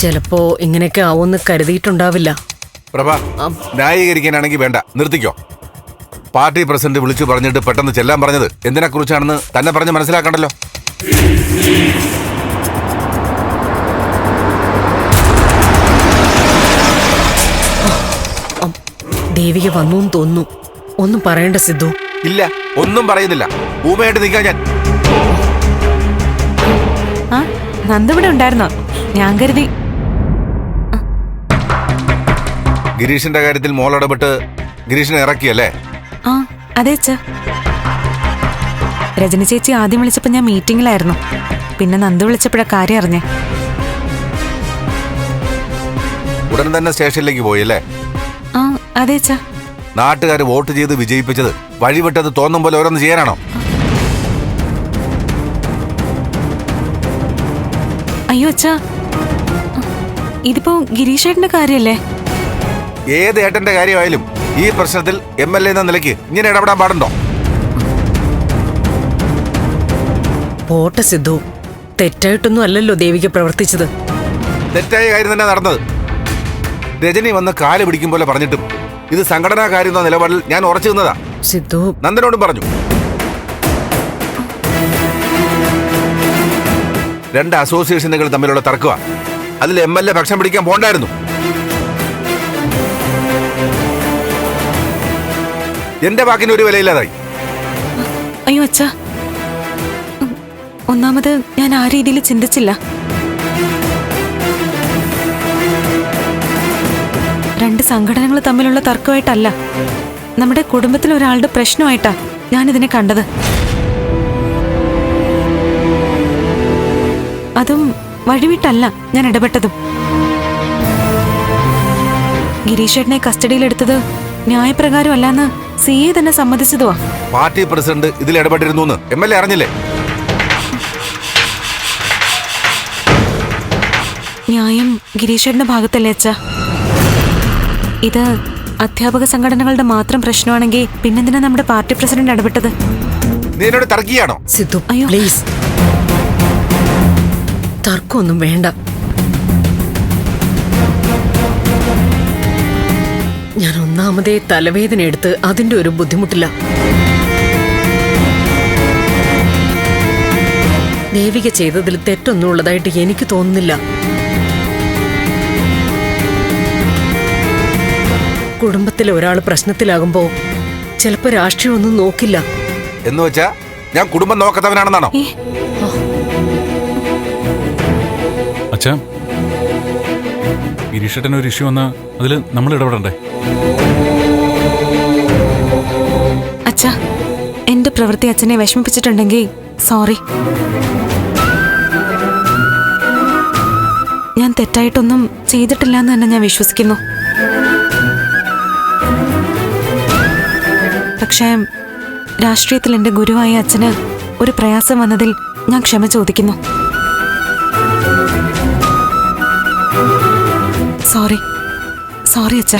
ചിലപ്പോ ഇങ്ങനെയൊക്കെ ആവുമെന്ന് കരുതിയിട്ടുണ്ടാവില്ല. പ്രഭ ന്യായീകരിക്കാനാണെങ്കിൽ വേണ്ട. നിർത്തിക്കോ. പാർട്ടി പ്രസിഡന്റ് വിളിച്ചു പറഞ്ഞിട്ട് പെട്ടെന്ന് ചെല്ലാൻ പറഞ്ഞത് എന്തിനെ കുറിച്ചാണെന്ന് തന്നെ പറഞ്ഞ് മനസ്സിലാക്കണ്ടല്ലോ. ദേവിക വന്നു തോന്നുന്നു. ഒന്നും പറയണ്ട സിദ്ധു. ഇല്ല ഒന്നും പറയുന്നില്ല. ഊമയായിട്ട് നിൽക്കാൻ ഞാൻ. ആ നന്ദ ഇവിടെ ഉണ്ടായിരുന്നോ? ഞാൻ കരുതി ഗിരീഷിന്റെ കാര്യത്തിൽ മോൾ ഇടപെട്ട് ഗിരീഷിനെ ഇറക്കിയല്ലേ? ആ അതെ അച്ഛ. രജനി ചേച്ചി ആദ്യം വിളിച്ചപ്പോൾ ഞാൻ മീറ്റിംഗിലായിരുന്നു പിന്നെ നന്ദു വിളിച്ചപ്പോഴാ കാര്യം അറിഞ്ഞേ. ഉടൻ തന്നെ സ്റ്റേഷനിലേക്ക് പോയി അല്ലേ ആ അതെ നാട്ടുകാര് നാട്ടുകാർ വോട്ട് ചെയ്ത് വിജയിപ്പിച്ചത് വഴിവിട്ടത് തോന്നും പോലെ ഓരോന്ന് ചെയ്യാനാണോ? അയ്യോ അച്ഛാ. ഇതിപ്പോ ഗിരീഷേട്ടന്റെ കാര്യല്ലേ? ഏത് ഏട്ടന്റെ കാര്യമായാലും ഈ പ്രശ്നത്തിൽ എം എൽ എ എന്ന നിലയ്ക്ക് ഇങ്ങനെ ഇടപെടാൻ പാടുണ്ടോ? പോട്ടെ സിദ്ധു. തെറ്റായിട്ടൊന്നും അല്ലല്ലോ ദേവിക പ്രവർത്തിച്ചത്. തെറ്റായ കാര്യം തന്നെ നടന്നത്. രജനി വന്ന് കാൽ പിടിക്കും പോലെ പറഞ്ഞിട്ടും ഇത് സംഘടനാ കാര്യം എന്ന നിലപാടിൽ ഞാൻ ഉറച്ചു നിന്നതാ. സിദ്ധു. നന്ദനോടും പറഞ്ഞു. രണ്ട് അസോസിയേഷനുകൾ തമ്മിലുള്ള തർക്കമാ അതിൽ എം എൽ എ ഭക്ഷണം പിടിക്കാൻ പോണ്ടായിരുന്നു. എന്റെ വാക്കിന് ഒരു വിലയില്ലാതായി. അയ്യോ അച്ഛ. ഒന്നാമത് ഞാൻ ആ രീതിയിൽ ചിന്തിച്ചില്ല. രണ്ട് സംഘടനകൾ തമ്മിലുള്ള തർക്കമായിട്ടല്ല. നമ്മുടെ കുടുംബത്തിൽ ഒരാളുടെ പ്രശ്നമായിട്ടാ ഞാൻ ഇതിനെ കണ്ടത്. അതും വഴിവിട്ടല്ല ഞാൻ ഇടപെട്ടതും. ഗിരീഷേട്ടനെ കസ്റ്റഡിയിലെടുത്തത് അല്ലാന്ന് സി എ തന്നെ സമ്മതിച്ചതുവാ. പാർട്ടി പ്രസിഡന്റ് ഇതിൽ ഇടപെട്ടിരുന്നു എം എൽ എ അറിഞ്ഞില്ലേ? ന്യായം ഗിരീഷേട്ടന്റെ ഭാഗത്തല്ലേ അച്ഛ. ഇത് അധ്യാപക സംഘടനകളുടെ മാത്രം പ്രശ്നമാണെങ്കിൽ പിന്നെന്തിനാ നമ്മുടെ പാർട്ടി പ്രസിഡന്റ് ഇടപെട്ടത്? നീ എന്നോട് തർക്കിയാണോ സിദ്ധു അയ്യോ. പ്ലീസ്. തർക്കമൊന്നും വേണ്ട. ഒന്നാമതേ തലവേദന എടുത്ത് അതിന്റെ ഒരു ബുദ്ധിമുട്ടില്ല. ദേവിക ചെയ്തതിൽ തെറ്റൊന്നും ഉള്ളതായിട്ട് എനിക്ക് തോന്നുന്നില്ല. കുടുംബത്തിലെ ഒരാൾ പ്രശ്നത്തിലാകുമ്പോ ചിലപ്പോ രാഷ്ട്രീയമൊന്നും നോക്കില്ല. എന്ന് വെച്ചാ ഞാൻ കുടുംബം നോക്കാത്തവനാണെന്നാണോ? അച്ഛാ ഗിരീഷേട്ടൻ ഒരു ഇഷ്യൂ വന്നാൽ അതിൽ നമ്മൾ ഇടപെടണ്ടേ? അച്ഛാ എന്റെ പ്രവൃത്തി അച്ഛനെ വിഷമിപ്പിച്ചിട്ടുണ്ടെങ്കിൽ സോറി. ഞാൻ തെറ്റായിട്ടൊന്നും ചെയ്തിട്ടില്ല എന്ന് തന്നെ ഞാൻ വിശ്വസിക്കുന്നു. പക്ഷേ രാഷ്ട്രീയത്തിൽ എന്റെ ഗുരുവായ അച്ഛന് ഒരു പ്രയാസം വന്നതിൽ ഞാൻ ക്ഷമ ചോദിക്കുന്നു. സോറി സോറി അച്ഛാ.